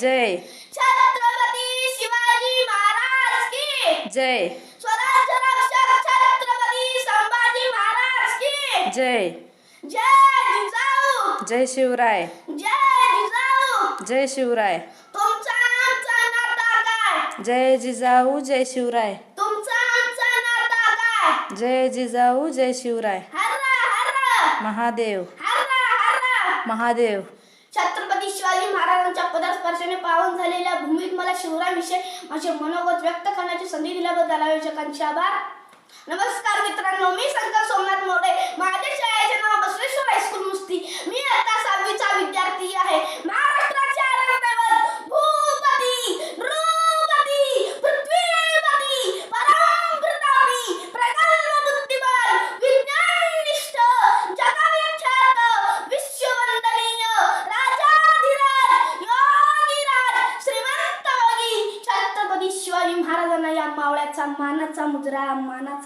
जय. छत्रपती शिवाजी महाराज की. जय. स्वराज्य रक्षक छत्रपती संभाजी महाराज की. जय. जय जिजाऊ. जय शिवराय. जय जिजाऊ. जय शिवराय. तुमचा आमचा नाता काय? जय जिजाऊ जय शिवराय. तुमचा आमचा नाता काय? जय जिजाऊ जय शिवराय. हर्रा हर्रा. महादेव. हर्रा हर्रा. महादेव. महाराजांच्या पावन झालेल्या भूमीत मला शिवराविषयी माझे मनोगत व्यक्त करण्याची संधी दिल्याबद्दल आयोजकांचे आभार. नमस्कार मित्रांनो मी शंकर सोमनाथ मोडे माझ्या शाळेचे नाव बसवेश्वर हायस्कूल मुस्ती मी आता सहावीचा विद्यार्थी आहे. महाराष्ट्रात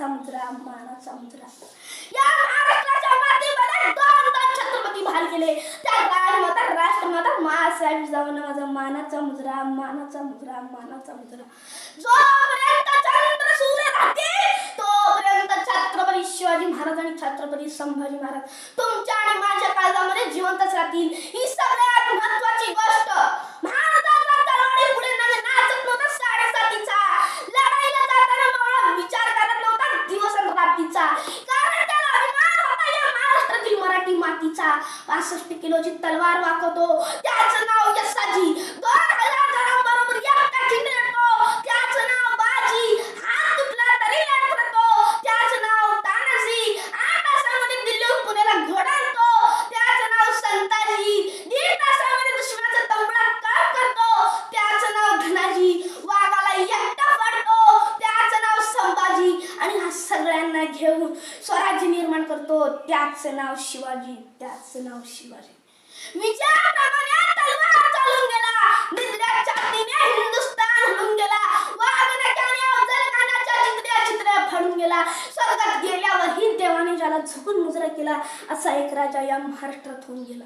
मानाचा मुद्रा मानाचा या महाराष्ट्राच्या मातीमध्ये दोन दोन छत्रपती भाल केले. त्या राजमाता राष्ट्रमाता महासाहेब जाऊन माझा मानाचा मुद्रा मानाचा मुद्रा मानाचा मुद्रा जोपर्यंत चंद्र सूर्य राहतील तोपर्यंत छत्रपती शिवाजी महाराज आणि छत्रपती संभाजी महाराज तुमच्या आणि माझ्या काळजामध्ये जिवंतच राहतील. ही सगळ्यात महत्वाची गोष्ट महाराजांचा तलवारी पुढे न- नाचत नव्हता साडेसातीचा लढाईला जाताना मावळा विचार करत नव्हता दिवस आणि रात्रीचा कारण त्याला अभिमान होता या महाराष्ट्रातील मराठी मातीचा पासष्ट किलोची तलवार वाकवतो. त्याचं नाव यसाजी. दोन हजार जणांबरोबर एकटा खिंड खिंडतो त्याचं नाव बाजी. हात तुटला तरी लढतो त्याचं नाव तानाजी आठ तासामध्ये दिल्लीहून पुण्याला घोडा आणतो त्याचं नाव संताजी दीड तासामध्ये दुश्मनाचा तंबडा काप करतो त्याचं नाव धनाजी वाघाला एकटा पडतो त्याचं नाव संभाजी आणि हा सगळ्यांना घेऊन स्वराज्य निर्माण करतो त्याचं नाव शिवाजी त्याचं नाव शिवाजी. विचाराप्रमाणे तलवार चालून गेला. निद्र्या छातीने हिंदुस्तान हलून गेला. वाघनखाने अफजल खानाच्या चित्र्या चित्र फाडून गेला. स्वर्गात गेल्यावरही देवाने ज्याला झुकून मुजरा केला असा एक राजा या महाराष्ट्रात होऊन गेला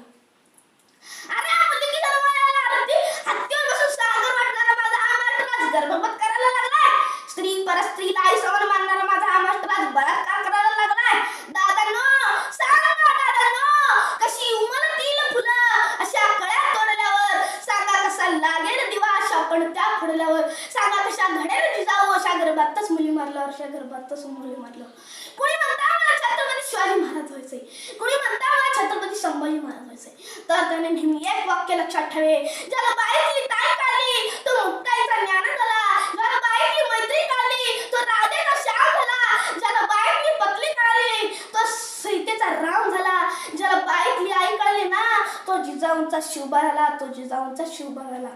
अरे हा मुलगी जन्माला आरती हत्तीवर बसून सागर वाटणारा माझा हा महाराष्ट्रात गर्भपात करायला लागलाय स्त्री परस्त्रीला आई समान मानणारा माझा हा महाराष्ट्रात बलात्कार करायला लागलाय दादांनो सांगा दादांनो कशी उमलतील फुलं अशा कळ्या तोडल्यावर सांगा कसा लागेल दिवा अशा पणत्या फोडल्यावर सांगा कशा घडेल जिजाऊ अशा गर्भातच मुली मारलं अशा गर्भातच मुली मारलं. कोणी म्हणता मला छत्रपती शिवाजी महाराज व्हायचंय? कोणी म्हणता मला छत्रपती संभाजी महाराज व्हायचंय? तर त्याने नेहमी एक वाक्य लक्षात ठेवे. ज्याला बाईतली ताई काढली तो मुक्ताईचा ज्ञान झाला. ज्याला बाईतली मैत्री काढली तो राधेचा श्याम झाला. ज्याला बाईतली पतली काढली तो सीतेचा राम झाला. ज्याला बाईतली आई काढली ना तो जिजाऊंचा शिवबा झाला तो जिजाऊंचा शिवबा झाला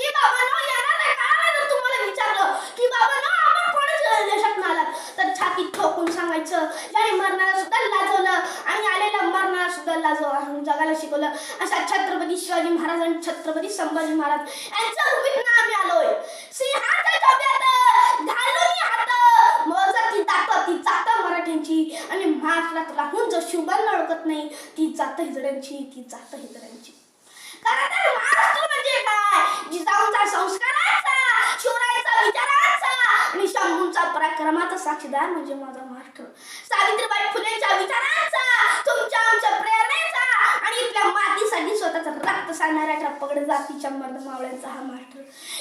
की बाबा नो येणार नाही. का जर तुम्हाला विचारलं? की बाबा नो आपण कोणाच्या देशात नाला तर छाती ठोकून सांगायचं. ज्याने मरणाला सुद्धा लाजवलं. आणि आलेला मरणाला सुद्धा लाजव जगाला शिकवलं. अशा छत्रपती शिवाजी महाराज आणि छत्रपती संभाजी महाराज. यांच्या भूमीत आम्ही आलोय. सिंहाच्या डोक्यात घालून हात. मोजाची दात ती जात मराठ्यांची. आणि महाराष्ट्रात राहून जर शिवबांना ओळखत नाही ती जात हिजड्यांची ती जात हिजड्यांची. कारण तर महाराष्ट्र म्हणजे काय जिजाऊंचा संस्काराचा शिवरायांचा विचारांचा आणि शंभूंचा पराक्रमाचा साक्षीदार म्हणजे माझा महाराष्ट्र सावित्रीबाई फुलेच्या विचारांचा तुमच्या आमच्या प्रेरणेचा आणि इथल्या मातीसाठी स्वतःचा रक्त सांगणाऱ्या पगड जातीच्या मर्द मावळ्यांचा हा महाराष्ट्र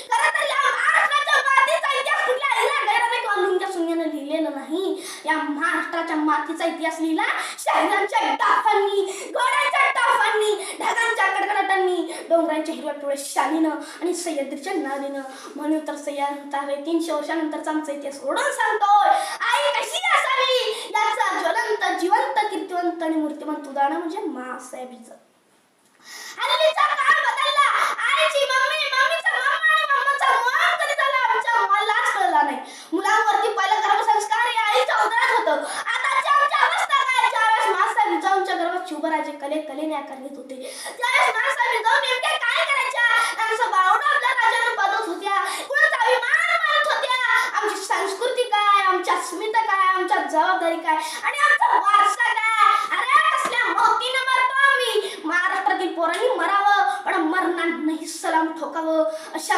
खरं तर या महाराष्ट्राच्या मातीचा इतिहास कुठल्या आईला गैराने किंवा लुंग्या सुंग्यानं लिहिलेलं नाही. या महाराष्ट्राच्या मातीचा इतिहास लिहिला शहरांच्या डाफांनी घोड्यांच्या डोंगरांच्या हिरव्या पिवळ्या शालीनं आणि सह्याद्रीच्या नादीनं. म्हणून तर सह्याद्री तीनशे वर्षानंतरचा आमचा इतिहास ओढून सांगतोय. आई कशी असावी? याचा ज्वलंत जिवंत कीर्तिवंत आणि मूर्तिमंत उदाहरण म्हणजे मासाहेबीचं जिजाऊंच्या शिवराजे कले कलेने आकार होते. त्यावेळेस नेमक्या काय करायच्या? बावडा आपल्या होत्या. कुणाचा अभिमान मानत होत्या? आमची संस्कृती काय? आमची अस्मिता काय? आमच्या जबाबदारी काय? आणि आमचा वारसा काय? अरे कसल्या मोतीनं मरतो आम्ही? महाराष्ट्रातील पोरांनी मरावं पण मरणार नाही सलाम इच्छा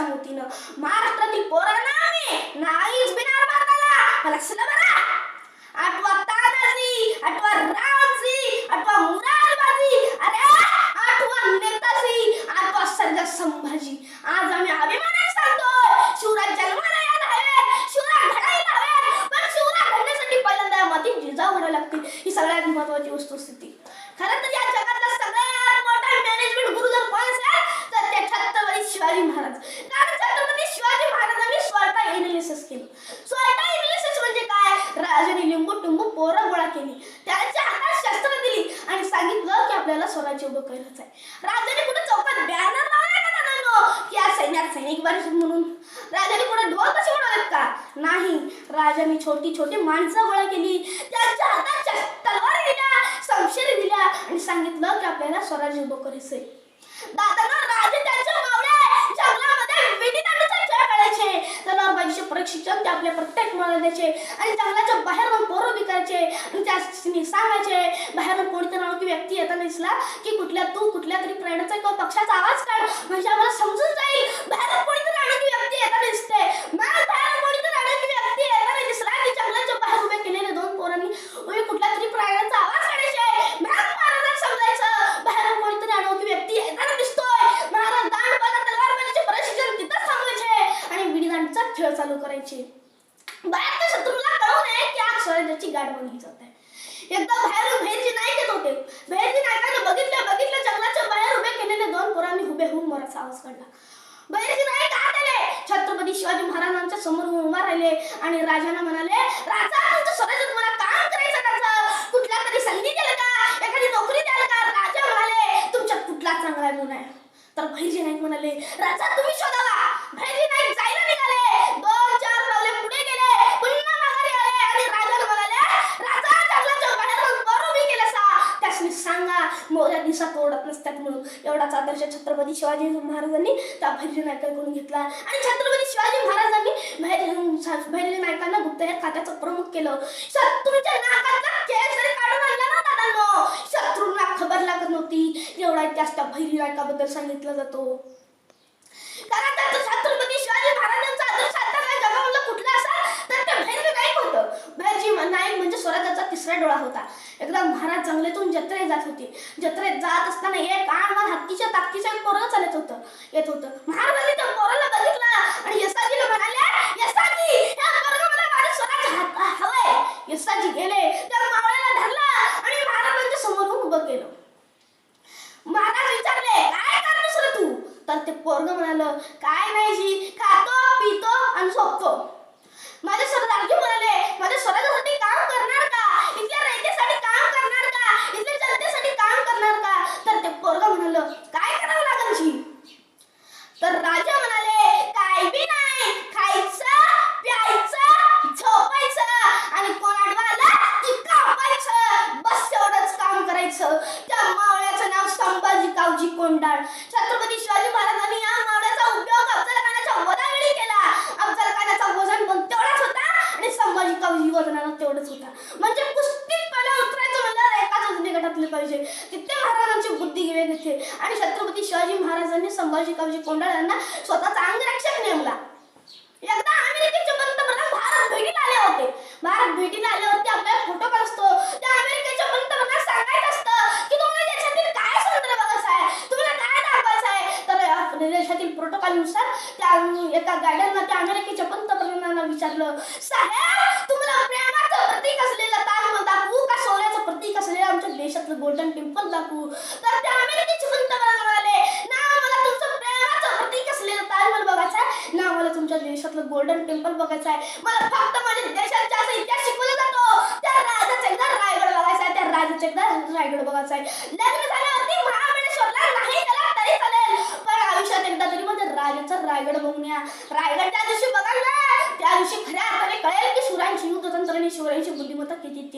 होतीनं महाराष्ट्रातील पोरांना आम्ही नाहीच बिनार भारताला मला लक्षात बरा. आठवा तानाजी आठवा राम. आठवा मुरारबाजी अरे आठवा नेताजी आठवा सर्जा संभाजी आज आम्ही अभिमानाने सांगतोय शिवराज जन्माला यायला हवे शिवराज घडायला हवे पण शिवराज घडण्यासाठी पहिल्यांदा मातीत जिजाऊ घडावं लागते ही सगळ्यात महत्वाची वस्तुस्थिती खरं तर या जगातला सगळ्यात मोठा मॅनेजमेंट गुरु जर कोण असेल तर ते छत्रपती शिवाजी महाराज कारण छत्रपती शिवाजी महाराजांनी स्वतः एनालिसिस केलं स्वतः एनालिसिस म्हणजे काय राजाने लिंबू टिंबू पोरं गोळा केली त्यांच्या हातात शस्त्र दिली आणि सांगितलं की आपल्याला स्वराज्य उभं करायचं आहे राजाने कुठे चौकात बॅनर लावलाय का नानांनो की या सैन्यात सैनिक बारिश म्हणून. राजाने पुढे ढोल कसे उडवलेत का? नाही. राजाने छोटी छोटी माणसं गोळा केली. त्यांच्या हातात तलवार दिल्या संशय दिल्या आणि सांगितलं की आपल्याला स्वराज्य उभं करायचंय. दादा राजे त्यांच्या मावळे जंगलामध्ये विधिदंडाचा खेळ खेळायचे तलवारबाजीचे प्रशिक्षण ते आपल्या प्रत्येक मुलाला द्यायचे आणि जंगलाच्या बाहेर मग पोरं विकायचे आणि त्याने सांगायचे बाहेरून कोणीतरी की व्यक्ती येताना दिसला की कुठल्या तू कुठल्या तरी प्राण्याचा किंवा पक्षाचा आवाज काढ. म्हणजे आम्हाला समजून जाईल. बाहेरून कोणीतरी अनोळखी व्यक्ती येताना दिसते. मग बाहेरून कोणीतरी अनोळखी व्यक्ती येताना दिसला की जंगलाच्या बाहेर उभे केलेले दोन पोरांनी उभे कुठल्या तरी प्राण्याचा आवाज काढायचे. मग महाराजांना समजायचं. बाहेरून कोणीतरी अनोळखी व्यक्ती येताना दिसतोय. महाराज दांड तलवारबाजीचे प्रशिक्षण तिथंच सांगायचे आणि विडिदांडचा खेळ चालू करायचे. बाहेर शत्रूला कळू नये की आज स्वराज्याची गाठ बनली जात आहे. एकदा बाहेर भैरजी नाईक येत होते. भैरजी नायकाने बघितलं बघितलं जंगलाच्या बाहेर उभे केलेले दोन पोरांनी हुबेहूब मराचा आवाज काढला. भैरजी नाईक आत आले छत्रपती शिवाजी महाराजांच्या समोर उभा राहिले आणि राजाला म्हणाले राजा तुमचं स्वराज्य तुम्हाला काम करायचं राजा कुठल्या तरी संधी द्याल का? एखादी नोकरी द्याल का? राजा म्हणाले तुमच्यात कुठला चांगला गुण आहे तर भैरजी नाईक म्हणाले राजा तुम्ही शोधावा भैरजी नाईक जायला निघाले दोन चार पावले पुढे गेले पुन्हा माघारी आले आणि राजाला म्हणाले राजा जंगलाच्या बाहेर जाऊन बरं उभी केलं सा त्यासनी सांगा मोऱ्या दिवसात ओढत नसतात म्हणून. एवढाच आदर्श छत्रपती शिवाजी महाराजांनी त्या भैरजी नायकाकडून घेतला. आणि छत्रपती शिवाजी महाराजांनी भैरवी भैरजी नायकांना गुप्तहेर खात्याचं प्रमुख केलं. शत्रूच्या नाकातला केस जरी काढून आणला ना दादांनो शत्रूंना खबर लागत नव्हती. एवढा इतिहास त्या भैरवी नायकाबद्दल सांगितला जातो. कारण त्याचं छत्रपती शिवाजी महाराजांचा आदर्श आता काय जगामधलं कुठलं असेल तर ते भैरवी नाईक होतं भैरजी नाईक म्हणजे स्वराज्याचा तिसरा डोळा होता. एकदा महाराज जंगलेतून जत्रेत जात होते. जत्रेत जात असताना एक आणमान हत्तीच्या ताकदीचं एक पोरं चालत होतं. येत होतं महाराजांनी त्या पोराला बघितलं आणि यसाजीला म्हणाले यसाजी या पोरगं माझ्या स्वराज्य हवंय. यसाजी गेले त्या मावळ्याला धरला आणि महाराजांच्या समोरून उभं केलं. महाराज विचारले काय करणार रे तू? तर ते पोरग म्हणाल काय नाही जी खातो पितो आणि झोपतो. माझ्या सरदारजी म्हणाले माझ्या स्वराज्यासाठी काम करणार का इथल्या रयतेसाठी काम करणार का इथल्या जनतेसाठी काम करणार का तर ते पोरग म्हणाल काय करावं लागेल जी तर राजा म्हणाले काय बी नाही खायचं प्यायचं झोपायचं आणि कोण आडवाला की कापायचं बस एवढंच काम करायचं. त्या मावळ्याचं नाव संभाजी कावजी कोंडाळ. छत्रपती शिवाजी महाराजांनी या मावळ्याचा उपयोग अफजल खानाच्या वधावेळी केला अफजल खानाचा वजन पण तेवढाच होता आणि संभाजी कावजी वजनाला तेवढंच होता म्हणजे कुस्तीत पहिला उतरायचं म्हणल्यावर एकाच वजनी गटातले पाहिजे तिथे महाराजांची बुद्धी वेग आणि छत्रपती शिवाजी महाराजांनी संभाजी कावजी कोंडाळ यांना स्वतःचा अंगरक्षक नेमला. एकदा अमेरिकेचे पंतप्रधान भारत भेटीला आले होते. भारत भेटीला आले होते आपल्याला फोटो असतो त्या अमेरिकेचे पंतप्रधान सांगायचं असतं की तुम्हाला देशातील काय संदर्भ बघायचं आहे? तुम्हाला काय दाखवायचं आहे? तर आपल्या देशातील प्रोटोकॉलनुसार त्या एका गाड्यांना त्या अमेरिकेच्या पंतप्रधानांना विचारलं साहेब तुम्हाला प्रेमाचं प्रतीक असलेलं ताजमहल प्रतीक असलेलं आमच्या देशातलं गोल्डन टेम्पल दाखवू? तर त्या अमेरिकेचे पंतप्रधान म्हणाले ना मला तुमचं प्रेमाचं प्रतीक असलेलं ताजमहल बघायचं आहे? ना मला तुमच्या देशातलं गोल्डन टेम्पल बघायचं आहे. मला फक्त माझ्या देशाचा असा इतिहास शिकवला जातो. त्या राजाचा एकदा रायगड बघायचा आहे. त्या राजाचा एकदा रायगड बघायचा आहे. लग्न झाल्यावरती महाबळेश्वरला नाही गेला तरी चालेल. पण आयुष्यात एकदा तरी माझ्या राजाचा रायगड बघून या. रायगड त्या दिवशी बघायला. त्या दिवशी खऱ्या अर्थाने कळेल की शिवरायांची युद्धतंत्र आणि शिवरायांची बुद्धिमत्ता किती ते